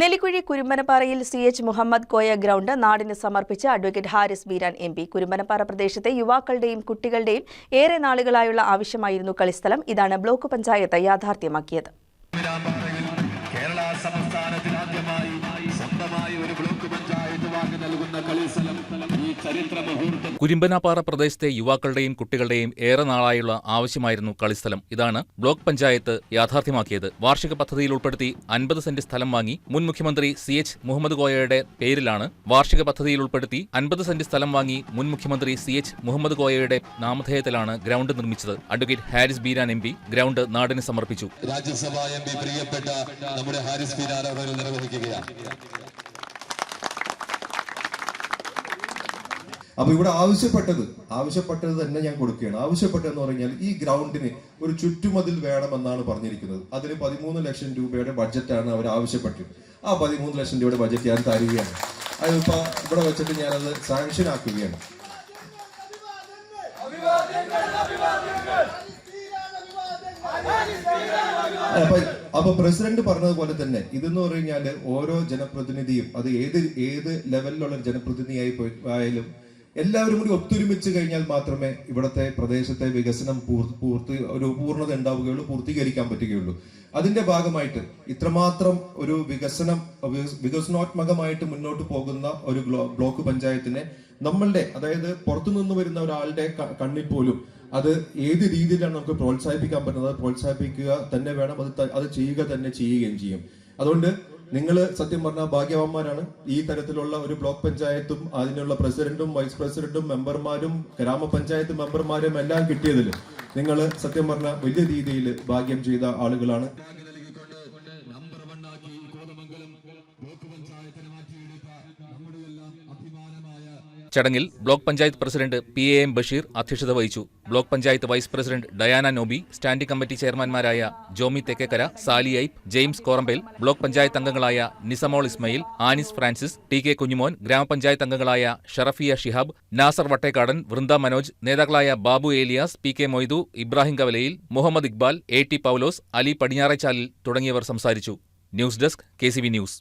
Nellikuzhi കുരുമ്പനപ്പാറയിൽ C H Muhammad Koya ground നാടിന് സമർപ്പിച്ച advocate Haris Beeran M P. Kurumbanappara പ്രദേശത്തെ യുവാക്കളുടെയും കുട്ടികളുടെയും ഏറെ നാളുകളായുള്ള ആവശ്യമായിരുന്നു കളിസ്ഥലം. ഇതാണ് ബ്ലോക്ക് പഞ്ചായത്ത് യാഥാർത്ഥ്യമാക്കിയത്. കേരള സംസ്ഥാനത്തിൽ ആദ്യമായി സ്വന്തമായി ഒരു ബ്ലോക്ക് പഞ്ചായത്ത് കുരിമ്പനാപ്പാറ പ്രദേശത്തെ യുവാക്കളുടെയും കുട്ടികളുടെയും ഏറെ നാളായുള്ള ആവശ്യമായിരുന്നു കളിസ്ഥലം. ഇതാണ് ബ്ലോക്ക് പഞ്ചായത്ത് യാഥാർത്ഥ്യമാക്കിയത്. വാർഷിക പദ്ധതിയിൽ ഉൾപ്പെടുത്തി അൻപത് സെന്റ് സ്ഥലം വാങ്ങി മുൻ മുഖ്യമന്ത്രി സി എച്ച് മുഹമ്മദ് കോയയുടെ പേരിലാണ് വാർഷിക പദ്ധതിയിൽ ഉൾപ്പെടുത്തി അൻപത് സെന്റ് സ്ഥലം വാങ്ങി മുൻ മുഖ്യമന്ത്രി സി എച്ച് മുഹമ്മദ് കോയയുടെ നാമധേയത്തിലാണ് ഗ്രൗണ്ട് നിർമ്മിച്ചത്. Advocate Haris Beeran M P ground നാടിന് സമർപ്പിച്ചു. രാജ്യസഭാ എം പി പ്രിയപ്പെട്ട നമ്മുടെ ഹാരിസ് ബീരാൻ നിർവഹിക്കുകയാണ് അപ്പൊ ഇവിടെ ആവശ്യപ്പെട്ടത് ആവശ്യപ്പെട്ടത് തന്നെ ഞാൻ കൊടുക്കുകയാണ്. ആവശ്യപ്പെട്ടതെന്ന് പറഞ്ഞാൽ ഈ ഗ്രൗണ്ടിന് ഒരു ചുറ്റുമതിൽ വേണമെന്നാണ് പറഞ്ഞിരിക്കുന്നത്. അതിന് പതിമൂന്ന് ലക്ഷം രൂപയുടെ ബഡ്ജറ്റാണ് അവർ ആവശ്യപ്പെട്ടത്. ആ പതിമൂന്ന് ലക്ഷം രൂപയുടെ ബഡ്ജറ്റ് ഞാൻ തരികയാണ്. അതിപ്പോ ഇവിടെ വെച്ചിട്ട് ഞാനത് സാങ്ഷൻ ആക്കുകയാണ്. അപ്പൊ പ്രസിഡന്റ് പറഞ്ഞതുപോലെ തന്നെ ഇതെന്ന് പറഞ്ഞാൽ ഓരോ ജനപ്രതിനിധിയും അത് ഏത് ഏത് ലെവലിലുള്ള ജനപ്രതിനിധിയായി ആയാലും എല്ലാവരും കൂടി ഒത്തൊരുമിച്ച് കഴിഞ്ഞാൽ മാത്രമേ ഇവിടുത്തെ പ്രദേശത്തെ വികസനം പൂർ- പൂർത്തി ഒരു പൂർണത ഉണ്ടാവുകയുള്ളൂ പൂർത്തീകരിക്കാൻ പറ്റുകയുള്ളൂ. അതിന്റെ ഭാഗമായിട്ട് ഇത്രമാത്രം ഒരു വികസനം വികസ്- വികസനോത്മകമായിട്ട് മുന്നോട്ട് പോകുന്ന ഒരു ബ്ലോക്ക് പഞ്ചായത്തിനെ നമ്മളുടെ അതായത് പുറത്തുനിന്ന് വരുന്ന ഒരാളുടെ കണ്ണിൽ പോലും അത് ഏത് രീതിയിലാണ് നമുക്ക് പ്രോത്സാഹിപ്പിക്കാൻ പറ്റുന്നത്? പ്രോത്സാഹിപ്പിക്കുക തന്നെ വേണം അത് അത് ചെയ്യുക തന്നെ ചെയ്യുകയും ചെയ്യും. അതുകൊണ്ട് നിങ്ങൾ സത്യം പറഞ്ഞാൽ ഭാഗ്യവാന്മാരാണ്. ഈ തരത്തിലുള്ള ഒരു ബ്ലോക്ക് പഞ്ചായത്തും അതിനുള്ള പ്രസിഡന്റും വൈസ് പ്രസിഡന്റും മെമ്പർമാരും ഗ്രാമപഞ്ചായത്ത് മെമ്പർമാരും എല്ലാം കിട്ടിയതിൽ നിങ്ങൾ സത്യം പറഞ്ഞ വലിയ രീതിയിൽ ഭാഗ്യം ചെയ്ത ആളുകളാണ്. ചടങ്ങിൽ block panchayat president P A M Basheer അധ്യക്ഷത വഹിച്ചു. Block panchayat vice president Diana Nobi standing committee ചെയർമാൻമാരായ Jomy Thekkekara Sally Aipe James Korambel block panchayat അംഗങ്ങളായ നിസമോൾ ഇസ്മയിൽ ആനിസ് ഫ്രാൻസിസ് ടി കെ കുഞ്ഞുമോൻ ഗ്രാമപഞ്ചായത്ത് അംഗങ്ങളായ ഷറഫിയ ഷിഹാബ് നാസർ വട്ടേക്കാടൻ വൃന്ദ മനോജ് നേതാക്കളായ Babu Elias P K Moidu Ibrahim Kavalayil Muhammad Iqbal A T Paulose Ali Padinjarechalil തുടങ്ങിയവർ സംസാരിച്ചു. News desk K news.